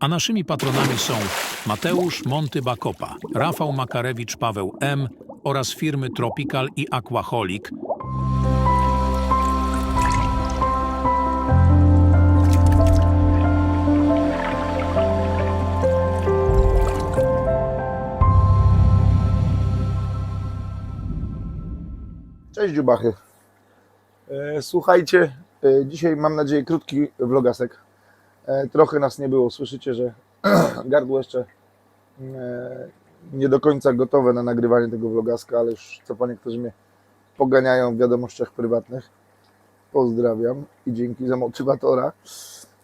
A naszymi patronami są Mateusz Monty Bakopa, Rafał Makarewicz, Paweł M. oraz firmy Tropical i Aquaholic. Cześć dziubachy. E, Słuchajcie, e, dzisiaj mam nadzieję krótki vlogasek. E, Trochę nas nie było, słyszycie, że gardło jeszcze e, nie do końca gotowe na nagrywanie tego vlogaska, ale już co po niektórzy mnie poganiają w wiadomościach prywatnych. Pozdrawiam i dzięki za motywatora.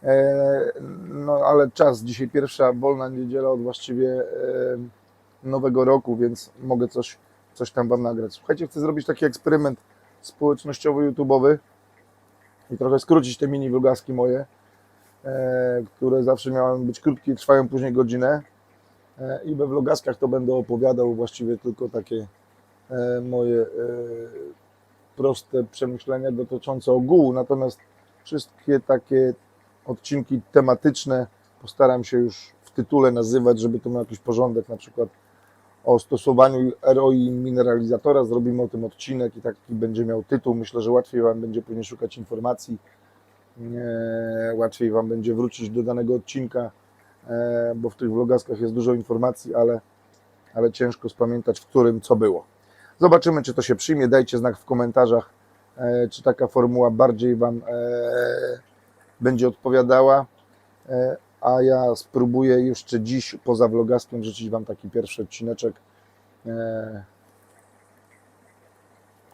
E, No ale czas, dzisiaj pierwsza wolna niedziela od właściwie nowego roku, więc mogę coś coś tam Wam nagrać. Słuchajcie, chcę zrobić taki eksperyment społecznościowy-YouTube'owy i trochę skrócić te mini vlogaski moje, które zawsze miały być krótkie trwają później godzinę. E, I we vlogaskach to będę opowiadał właściwie tylko takie e, moje e, proste przemyślenia dotyczące ogółu, natomiast wszystkie takie odcinki tematyczne postaram się już w tytule nazywać, żeby to miał jakiś porządek, na przykład o stosowaniu ROI mineralizatora. Zrobimy o tym odcinek i taki będzie miał tytuł. Myślę, że łatwiej Wam będzie później szukać informacji. Łatwiej Wam będzie wrócić do danego odcinka, e, bo w tych vlogaskach jest dużo informacji, ale, ale ciężko spamiętać, w którym co było. Zobaczymy, czy to się przyjmie. Dajcie znak w komentarzach, e, czy taka formuła bardziej Wam e, będzie odpowiadała. A ja spróbuję jeszcze dziś poza vlogaskiem wrzucić Wam taki pierwszy odcineczek,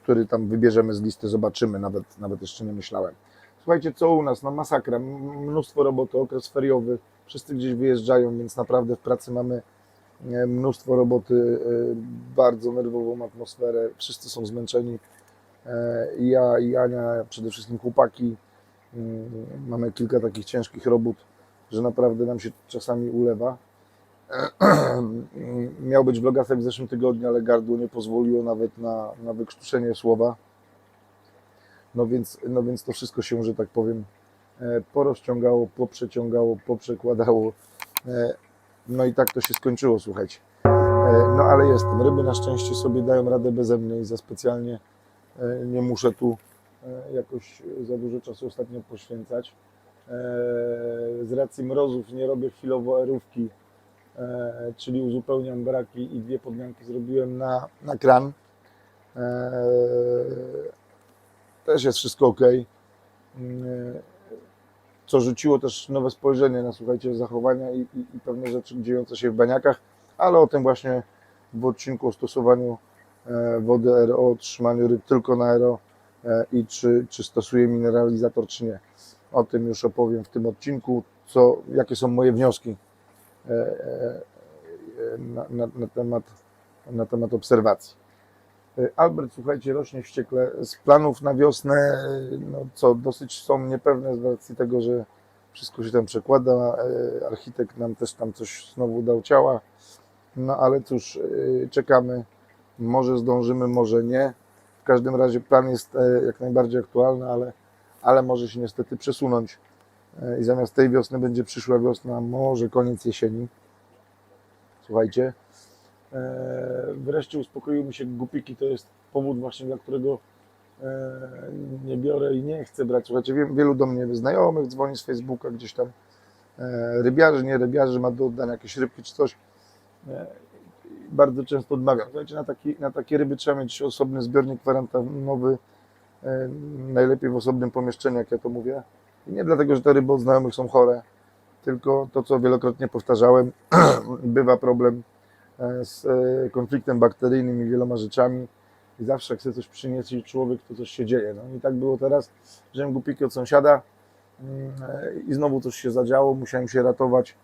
który tam wybierzemy z listy, zobaczymy, nawet, nawet jeszcze nie myślałem. Słuchajcie, co u nas? No masakra, mnóstwo roboty, okres feriowy, wszyscy gdzieś wyjeżdżają, więc naprawdę w pracy mamy e, mnóstwo roboty, e, bardzo nerwową atmosferę, wszyscy są zmęczeni. E, Ja i Ania, przede wszystkim chłopaki, mm, mamy kilka takich ciężkich robót, że naprawdę nam się czasami ulewa. Miał być vlogasek w zeszłym tygodniu, ale gardło nie pozwoliło nawet na, na wykrztuszenie słowa. No więc, no więc to wszystko się, że tak powiem, e, porozciągało, poprzeciągało, poprzekładało. E, No i tak to się skończyło, słuchajcie. E, No ale jestem. Ryby na szczęście sobie dają radę beze mnie i za specjalnie nie muszę tu jakoś za dużo czasu ostatnio poświęcać. Z racji mrozów nie robię chwilowo erówki, czyli uzupełniam braki i dwie podmianki zrobiłem na, na kran. E, Też jest wszystko ok. Co rzuciło też nowe spojrzenie na słuchajcie zachowania i, i, i pewne rzeczy dziejące się w baniakach, ale o tym właśnie w odcinku o stosowaniu e, wody RO, trzymaniu ryb tylko na RO e, i czy, czy stosuję mineralizator, czy nie. O tym już opowiem w tym odcinku, co, jakie są moje wnioski e, e, e, na, na, na, temat, na temat obserwacji. E, Albert, słuchajcie, rośnie wściekle. Z planów na wiosnę, e, no co, dosyć są niepewne z racji tego, że wszystko się tam przekłada. E, Architekt nam też tam coś znowu dał ciała. No ale cóż, czekamy. Może zdążymy, może nie. W każdym razie plan jest jak najbardziej aktualny, ale ale może się niestety przesunąć i zamiast tej wiosny będzie przyszła wiosna, może koniec jesieni. Słuchajcie, wreszcie uspokoiły mi się gupiki, to jest powód właśnie, dla którego e, nie biorę i nie chcę brać. Słuchajcie, wielu do mnie znajomych dzwoni z Facebooka gdzieś tam, e, rybiarzy, nie rybiarzy, ma do oddania jakieś rybki czy coś. E, Bardzo często odmawiam. Słuchajcie, na, taki, na takie ryby trzeba mieć osobny zbiornik kwarantannowy, e, najlepiej w osobnym pomieszczeniu, jak ja to mówię. I nie dlatego, że te ryby od znajomych są chore, tylko to, co wielokrotnie powtarzałem, bywa problem e, z e, konfliktem bakteryjnym i wieloma rzeczami. I zawsze chce coś przynieść człowiek, to coś się dzieje. No i tak było teraz, wziąłem głupiki od sąsiada mm, e, i znowu coś się zadziało, musiałem się ratować.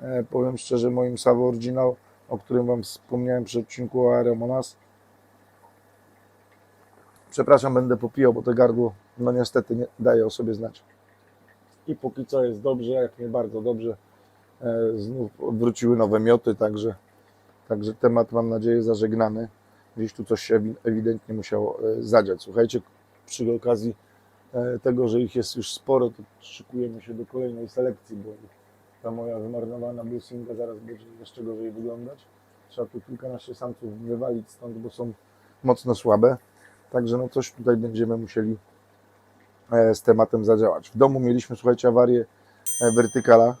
E, Powiem szczerze, moim Savo Original, o którym Wam wspomniałem przy odcinku o Aeromonas. Przepraszam, będę popijał, bo to gardło, no niestety, nie daje o sobie znać. I póki co jest dobrze, jak nie bardzo dobrze. E, Znów wróciły nowe mioty, także, także temat mam nadzieję zażegnany. Gdzieś tu coś się ewi- ewidentnie musiało e, zadziać. Słuchajcie, przy okazji e, tego, że ich jest już sporo, to szykujemy się do kolejnej selekcji, bo ta moja wymarnowana bluesinga zaraz będzie jeszcze gorzej wyglądać. Trzeba tu kilkanaście samców wywalić stąd, bo są mocno słabe. Także no coś tutaj będziemy musieli e, z tematem zadziałać. W domu mieliśmy, słuchajcie, awarię wertykala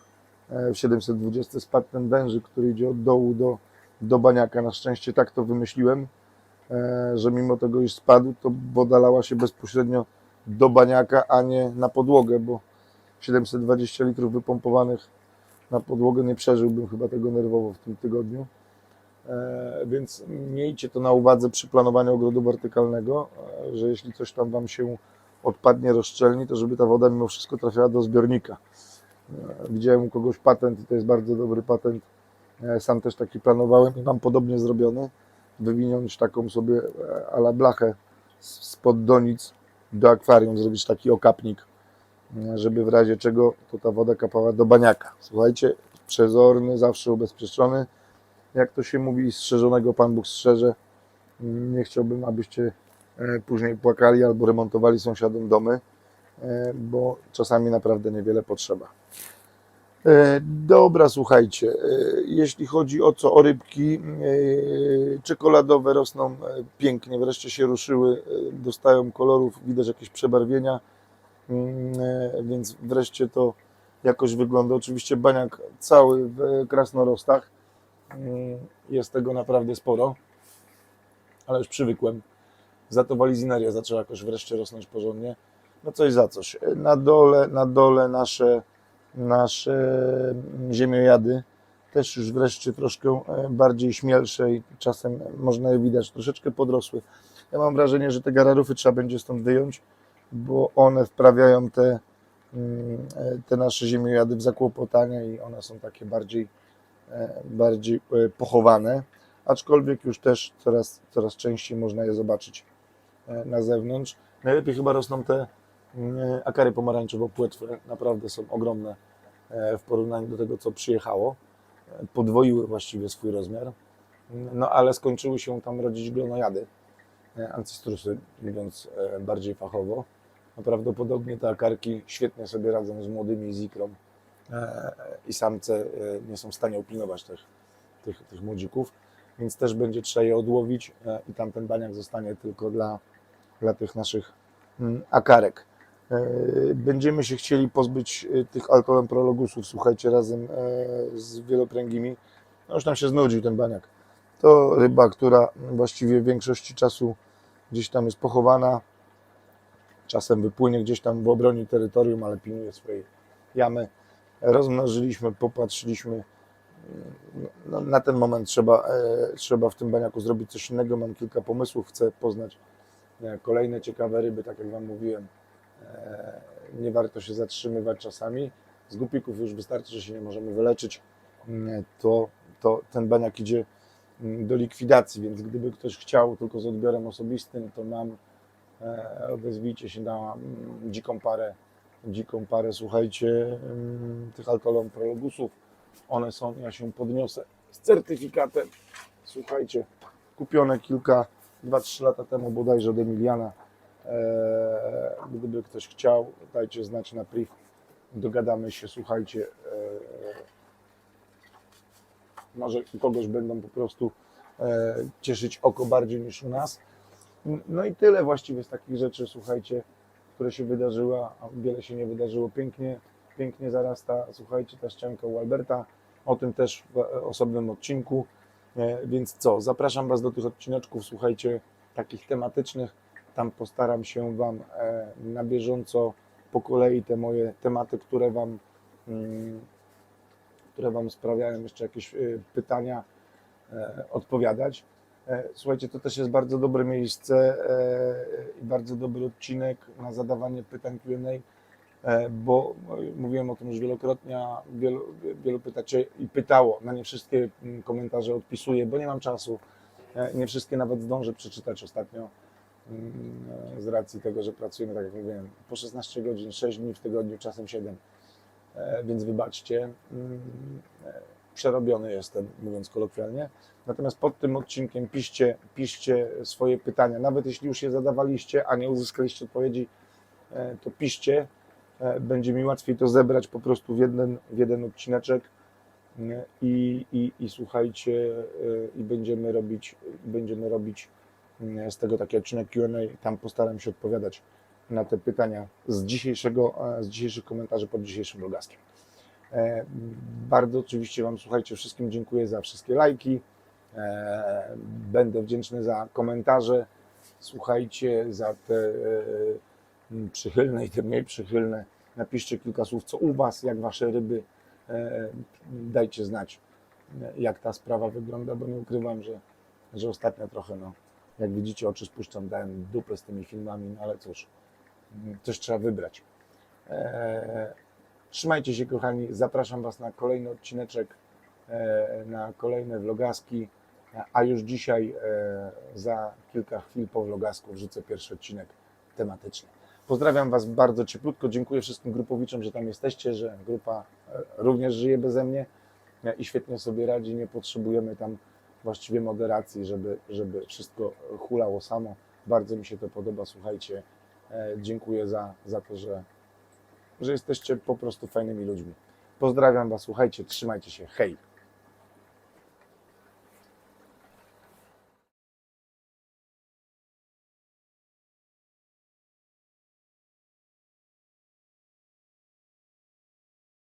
w 720. Spadł ten wężyk, który idzie od dołu do, do baniaka. Na szczęście tak to wymyśliłem, e, że mimo tego, iż spadł, to woda lała się bezpośrednio do baniaka, a nie na podłogę, bo 720 litrów wypompowanych na podłogę nie przeżyłbym chyba tego nerwowo w tym tygodniu. E, Więc miejcie to na uwadze przy planowaniu ogrodu wertykalnego, e, że jeśli coś tam Wam się odpadnie, rozszczelni, to żeby ta woda mimo wszystko trafiała do zbiornika. Widziałem u kogoś patent i to jest bardzo dobry patent. Sam też taki planowałem i mam podobnie zrobiony. Wywinąć taką sobie e, ala blachę spod donic do akwarium, zrobić taki okapnik, żeby w razie czego to ta woda kapała do baniaka. Słuchajcie, przezorny, zawsze ubezpieczony. Jak to się mówi, strzeżonego Pan Bóg strzeże. Nie chciałbym, abyście e, później płakali albo remontowali sąsiadom domy, e, bo czasami naprawdę niewiele potrzeba. E, Dobra, słuchajcie, e, jeśli chodzi o co, o rybki, e, czekoladowe rosną pięknie, wreszcie się ruszyły, dostają kolorów, widać jakieś przebarwienia, Mm, więc wreszcie to jakoś wygląda. Oczywiście baniak cały w krasnorostach, Mm, jest tego naprawdę sporo, ale już przywykłem. Za to walizineria zaczęła jakoś wreszcie rosnąć porządnie. No coś za coś. Na dole, na dole nasze, nasze ziemiojady też już wreszcie troszkę e, bardziej śmielsze i czasem można je widać, troszeczkę podrosły. Ja mam wrażenie, że te gararufy trzeba będzie stąd wyjąć, bo one wprawiają te, mm, e, te nasze ziemiojady w zakłopotania i one są takie bardziej e, bardziej pochowane, aczkolwiek już też coraz, coraz częściej można je zobaczyć na zewnątrz. Najlepiej chyba rosną te mm, akary pomarańczowo-płetwe, naprawdę są ogromne e, w porównaniu do tego, co przyjechało. E, Podwoiły właściwie swój rozmiar, no ale skończyły się tam rodzić glonojady, e, ancystrusy, mówiąc e, bardziej fachowo. No prawdopodobnie te akarki świetnie sobie radzą z młodymi zikrą e, i samce e, nie są w stanie opilnować tych, tych, tych młodzików, więc też będzie trzeba je odłowić e, i tamten baniak zostanie tylko dla, dla tych naszych mm, akarek. E, Będziemy się chcieli pozbyć e, tych alkolem prologusów, słuchajcie, razem e, z wielopręgimi. No już nam się znudził ten baniak. To ryba, która właściwie w większości czasu gdzieś tam jest pochowana, czasem wypłynie gdzieś tam w obronie terytorium, ale pilnuje swojej jamy rozmnożyliśmy, popatrzyliśmy. No, na ten moment trzeba, trzeba w tym baniaku zrobić coś innego. Mam kilka pomysłów, chcę poznać kolejne ciekawe ryby, tak jak Wam mówiłem. E, nie warto się zatrzymywać czasami. Z gupików już wystarczy, że się nie możemy wyleczyć. Mm, To, to ten baniak idzie mm, do likwidacji, więc gdyby ktoś chciał tylko z odbiorem osobistym, to mam, e, odezwijcie się na mm, dziką parę dziką parę, słuchajcie, tych alkolom prologusów. One są, ja się podniosę z certyfikatem. Słuchajcie, kupione kilka, 2-3 lata temu bodajże od Emiliana. Eee, gdyby ktoś chciał, dajcie znać na priv. Dogadamy się, słuchajcie. Eee, może kogoś będą po prostu e, cieszyć oko bardziej niż u nas. No i tyle właściwie z takich rzeczy, słuchajcie które się wydarzyły, a wiele się nie wydarzyło. Pięknie, pięknie zarasta, słuchajcie, ta ścianka u Alberta, o tym też w osobnym odcinku. E, Więc co, zapraszam Was do tych odcineczków, słuchajcie, takich tematycznych. Tam postaram się Wam e, na bieżąco po kolei te moje tematy, które Wam, mm, które wam sprawiają jeszcze jakieś y, pytania, e, odpowiadać. E, Słuchajcie, to też jest bardzo dobre miejsce e, i bardzo dobry odcinek na zadawanie pytań Q&A, e, bo e, mówiłem o tym już wielokrotnie, a wielu, wielu pytacie i pytało. Na nie wszystkie mm, komentarze odpisuję, bo nie mam czasu. E, Nie wszystkie nawet zdążę przeczytać ostatnio e, z racji tego, że pracujemy, tak jak mówiłem, po 16 godzin, 6 dni w tygodniu, czasem 7. E, Więc wybaczcie. Mm, e, Przerobiony jestem, mówiąc kolokwialnie. Natomiast pod tym odcinkiem piszcie, piszcie swoje pytania. Nawet jeśli już je zadawaliście, a nie uzyskaliście odpowiedzi, e, to piszcie. będzie mi łatwiej to zebrać po prostu w jeden, w jeden odcineczek? I, i, i słuchajcie, i będziemy robić, będziemy robić mm, z tego taki odcinek Q&A, tam postaram się odpowiadać na te pytania z dzisiejszego, e, z dzisiejszych komentarzy pod dzisiejszym vlogaskiem. E, Bardzo oczywiście Wam, słuchajcie, wszystkim dziękuję za wszystkie lajki. E, Będę wdzięczny za komentarze. Słuchajcie, za te e, przychylne i te mniej przychylne. Napiszcie kilka słów, co u Was, jak Wasze ryby. E, Dajcie znać, e, jak ta sprawa wygląda, bo nie ukrywam, że, że ostatnio trochę, no, jak widzicie, oczy spuszczam, dałem dupę z tymi filmami, no ale cóż, m, coś trzeba wybrać. E, Trzymajcie się, kochani. Zapraszam Was na kolejny odcineczek, e, na kolejne vlogaski. A już dzisiaj, e, za kilka chwil po vlogasku, wrzucę pierwszy odcinek tematyczny. Pozdrawiam Was bardzo cieplutko. Dziękuję wszystkim grupowiczom, że tam jesteście, że grupa również żyje beze mnie i świetnie sobie radzi. Nie potrzebujemy tam właściwie moderacji, żeby, żeby wszystko hulało samo. Bardzo mi się to podoba. Słuchajcie, e, dziękuję za, za to, że, że jesteście po prostu fajnymi ludźmi. Pozdrawiam Was, słuchajcie, trzymajcie się, hej!